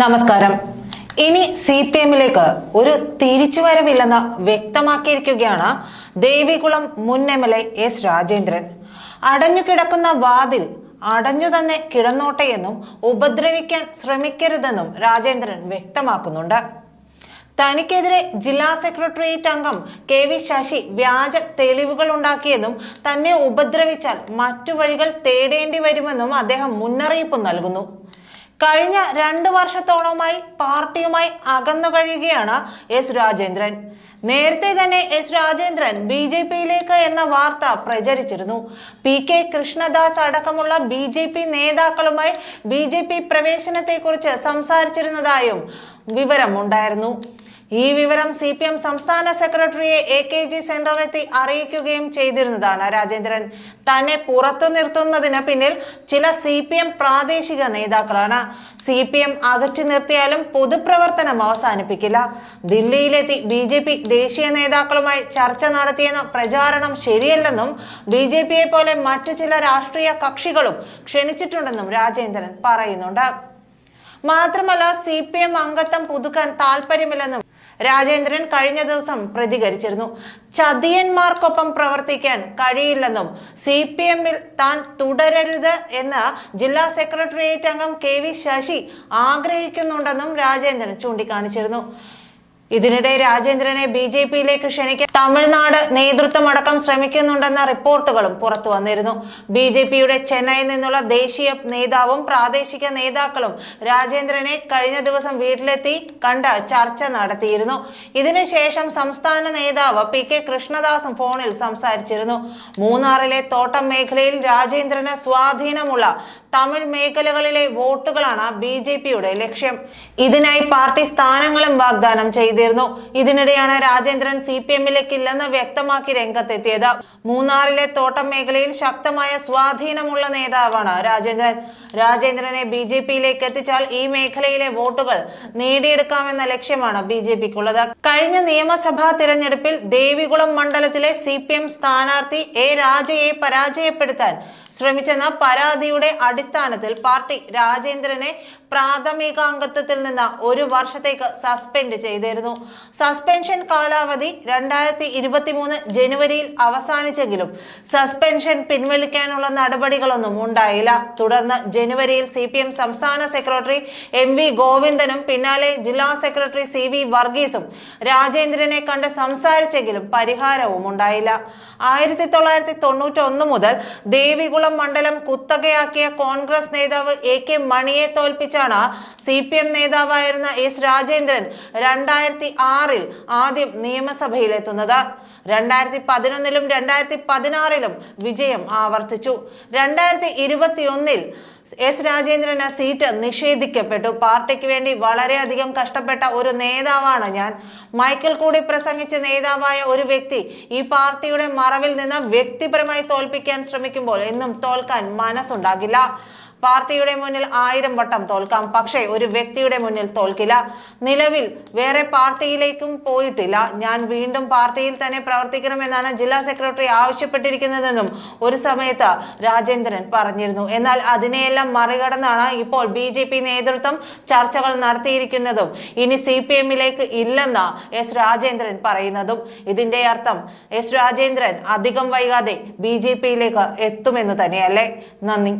നമസ്കാരം. ഇനി C P എമ്മിലേക്ക് ഒരു തിരിച്ചുവരവില്ലെന്ന് വ്യക്തമാക്കിയിരിക്കുകയാണ് ദേവികുളം മുൻ M L A S Rajendran. അടഞ്ഞുകിടക്കുന്ന വാതിൽ അടഞ്ഞു തന്നെ കിടന്നോട്ടെ എന്നും ഉപദ്രവിക്കാൻ ശ്രമിക്കരുതെന്നും രാജേന്ദ്രൻ വ്യക്തമാക്കുന്നുണ്ട്. തനിക്കെതിരെ ജില്ലാ സെക്രട്ടേറിയറ്റ് അംഗം കെ വി ശശി വ്യാജ തെളിവുകൾ ഉണ്ടാക്കിയെന്നും തന്നെ ഉപദ്രവിച്ചാൽ മറ്റു വഴികൾ തേടേണ്ടി വരുമെന്നും അദ്ദേഹം മുന്നറിയിപ്പ് നൽകുന്നു. കഴിഞ്ഞ രണ്ട് വർഷത്തോളമായി പാർട്ടിയുമായി അകന്നു കഴിയുകയാണ് എസ് രാജേന്ദ്രൻ. നേരത്തെ തന്നെ എസ് രാജേന്ദ്രൻ ബി ജെ പിയിലേക്ക് എന്ന വാർത്ത പ്രചരിച്ചിരുന്നു. പി കെ കൃഷ്ണദാസ് അടക്കമുള്ള ബി ജെ പി നേതാക്കളുമായി ബി ജെ പി പ്രവേശനത്തെക്കുറിച്ച് സംസാരിച്ചിരുന്നതായും വിവരമുണ്ടായിരുന്നു. ഈ വിവരം സി പി എം സംസ്ഥാന സെക്രട്ടറിയെ എ കെ ജി സെന്ററിലെത്തി അറിയിക്കുകയും ചെയ്തിരുന്നതാണ്. രാജേന്ദ്രൻ തന്നെ പുറത്തു നിർത്തുന്നതിന് പിന്നിൽ ചില സി പി എം പ്രാദേശിക നേതാക്കളാണ്. സി പി എം അകറ്റി നിർത്തിയാലും പൊതുപ്രവർത്തനം അവസാനിപ്പിക്കില്ല. ദില്ലിയിലെത്തി ബി ജെ പി ദേശീയ നേതാക്കളുമായി ചർച്ച നടത്തിയെന്ന പ്രചാരണം ശരിയല്ലെന്നും ബി ജെ പിയെ പോലെ മറ്റു ചില രാഷ്ട്രീയ കക്ഷികളും ക്ഷണിച്ചിട്ടുണ്ടെന്നും രാജേന്ദ്രൻ പറയുന്നുണ്ട്. മാത്രമല്ല സി പി എം അംഗത്വം പുതുക്കാൻ താല്പര്യമില്ലെന്നും രാജേന്ദ്രൻ കഴിഞ്ഞ ദിവസം പ്രതികരിച്ചിരുന്നു. ചതിയന്മാർക്കൊപ്പം പ്രവർത്തിക്കാൻ കഴിയില്ലെന്നും സി പി എമ്മിൽ താൻ തുടരരുത് എന്ന് ജില്ലാ സെക്രട്ടേറിയറ്റ് അംഗം കെ വി ശശി ആഗ്രഹിക്കുന്നുണ്ടെന്നും രാജേന്ദ്രൻ ചൂണ്ടിക്കാണിച്ചിരുന്നു. ഇതിനിടെ രാജേന്ദ്രനെ ബി ജെ പിയിലേക്ക് ക്ഷണിക്കാൻ തമിഴ്നാട് നേതൃത്വമടക്കം ശ്രമിക്കുന്നുണ്ടെന്ന റിപ്പോർട്ടുകളും പുറത്തു വന്നിരുന്നു. ബി ജെ പിയുടെ ചെന്നൈയിൽ നിന്നുള്ള ദേശീയ നേതാവും പ്രാദേശിക നേതാക്കളും രാജേന്ദ്രനെ കഴിഞ്ഞ ദിവസം വീട്ടിലെത്തി കണ്ട് ചർച്ച നടത്തിയിരുന്നു. ഇതിനുശേഷം സംസ്ഥാന നേതാവ് പി കെ കൃഷ്ണദാസും ഫോണിൽ സംസാരിച്ചിരുന്നു. മൂന്നാറിലെ തോട്ടം മേഖലയിൽ രാജേന്ദ്രന് സ്വാധീനമുള്ള തമിഴ് മേഖലകളിലെ വോട്ടുകളാണ് ബി ജെ പിയുടെ ലക്ഷ്യം. ഇതിനായി പാർട്ടി സ്ഥാനങ്ങളും വാഗ്ദാനം ചെയ്തിരുന്നു. ഇതിനിടെയാണ് രാജേന്ദ്രൻ സി പി എമ്മിലേക്ക് ഇല്ലെന്ന് വ്യക്തമാക്കി രംഗത്തെത്തിയത്. മൂന്നാറിലെ തോട്ടം മേഖലയിൽ ശക്തമായ സ്വാധീനമുള്ള നേതാവാണ് രാജേന്ദ്രൻ. രാജേന്ദ്രനെ ബി ജെ പിയിലേക്ക് എത്തിച്ചാൽ ഈ മേഖലയിലെ വോട്ടുകൾ നേടിയെടുക്കാമെന്ന ലക്ഷ്യമാണ് ബി ജെ പിക്കുള്ളത്. കഴിഞ്ഞ നിയമസഭാ തിരഞ്ഞെടുപ്പിൽ ദേവികുളം മണ്ഡലത്തിലെ സി പി എം സ്ഥാനാർത്ഥി എ രാജയെ പരാജയപ്പെടുത്താൻ ശ്രമിച്ചെന്ന പരാതിയുടെ അടിസ്ഥാനത്തിൽ പാർട്ടി രാജേന്ദ്രനെ പ്രാഥമിക അംഗത്വത്തിൽ നിന്ന് ഒരു വർഷത്തേക്ക് സസ്പെൻഡ് ചെയ്തിരുന്നു. സസ്പെൻഷൻ കാലാവധി രണ്ടായിരത്തി ഇരുപത്തി മൂന്ന് ജനുവരിയിൽ അവസാനിച്ചെങ്കിലും സസ്പെൻഷൻ പിൻവലിക്കാനുള്ള നടപടികളൊന്നും ഉണ്ടായില്ല. തുടർന്ന് ജനുവരിയിൽ സി പി എം സംസ്ഥാന സെക്രട്ടറി എം വി ഗോവിന്ദനും പിന്നാലെ ജില്ലാ സെക്രട്ടറി സി വി വർഗീസും രാജേന്ദ്രനെ കണ്ട് സംസാരിച്ചെങ്കിലും പരിഹാരവും ഉണ്ടായില്ല. ആയിരത്തി തൊള്ളായിരത്തി തൊണ്ണൂറ്റി ഒന്ന് മുതൽ ദേവികുളം മണ്ഡലം കുത്തകയാക്കിയ കോൺഗ്രസ് നേതാവ് എ കെ മണിയെ തോൽപ്പിച്ചാണ് സി പി എം നേതാവായിരുന്ന എസ് രാജേന്ദ്രൻ രണ്ടായിരത്തി ആറിൽ ആദ്യം നിയമസഭയിലെത്തുന്നത്. രണ്ടായിരത്തി പതിനൊന്നിലും രണ്ടായിരത്തി പതിനാറിലും വിജയം ആവർത്തിച്ചു. രണ്ടായിരത്തി ഇരുപത്തി ഒന്നിൽ എസ് രാജേന്ദ്രന് സീറ്റ് നിഷേധിക്കപ്പെട്ടു. പാർട്ടിക്ക് വേണ്ടി വളരെയധികം കഷ്ടപ്പെട്ട ഒരു നേതാവാണ് ഞാൻ. മൈക്കിൾ കൂടി പ്രസംഗിച്ച നേതാവായ ഒരു വ്യക്തി ഈ പാർട്ടിയുടെ മറവിൽ നിന്ന് വ്യക്തിപരമായി തോൽപ്പിക്കാൻ ശ്രമിക്കുമ്പോൾ എന്നും തോൽക്കാൻ മനസ്സുണ്ടാകില്ല. പാർട്ടിയുടെ മുന്നിൽ ആയിരം വട്ടം തോൽക്കാം. പക്ഷേ ഒരു വ്യക്തിയുടെ മുന്നിൽ തോൽക്കില്ല. നിലവിൽ വേറെ പാർട്ടിയിലേക്കും പോയിട്ടില്ല. ഞാൻ വീണ്ടും പാർട്ടിയിൽ തന്നെ പ്രവർത്തിക്കണമെന്നാണ് ജില്ലാ സെക്രട്ടറി ആവശ്യപ്പെട്ടിരിക്കുന്നതെന്നും ഒരു സമയത്ത് രാജേന്ദ്രൻ പറഞ്ഞിരുന്നു. എന്നാൽ അതിനെയെല്ലാം മറികടന്നാണ് ഇപ്പോൾ ബി നേതൃത്വം ചർച്ചകൾ നടത്തിയിരിക്കുന്നതും. ഇനി സി പി എമ്മിലേക്ക് ഇല്ലെന്ന് എസ് രാജേന്ദ്രൻ പറയുന്നതും. ഇതിന്റെ അർത്ഥം എസ് രാജേന്ദ്രൻ അധികം വൈകാതെ ബി ജെ പിയിലേക്ക് എത്തുമെന്ന് തന്നെയല്ലേ? നന്ദി.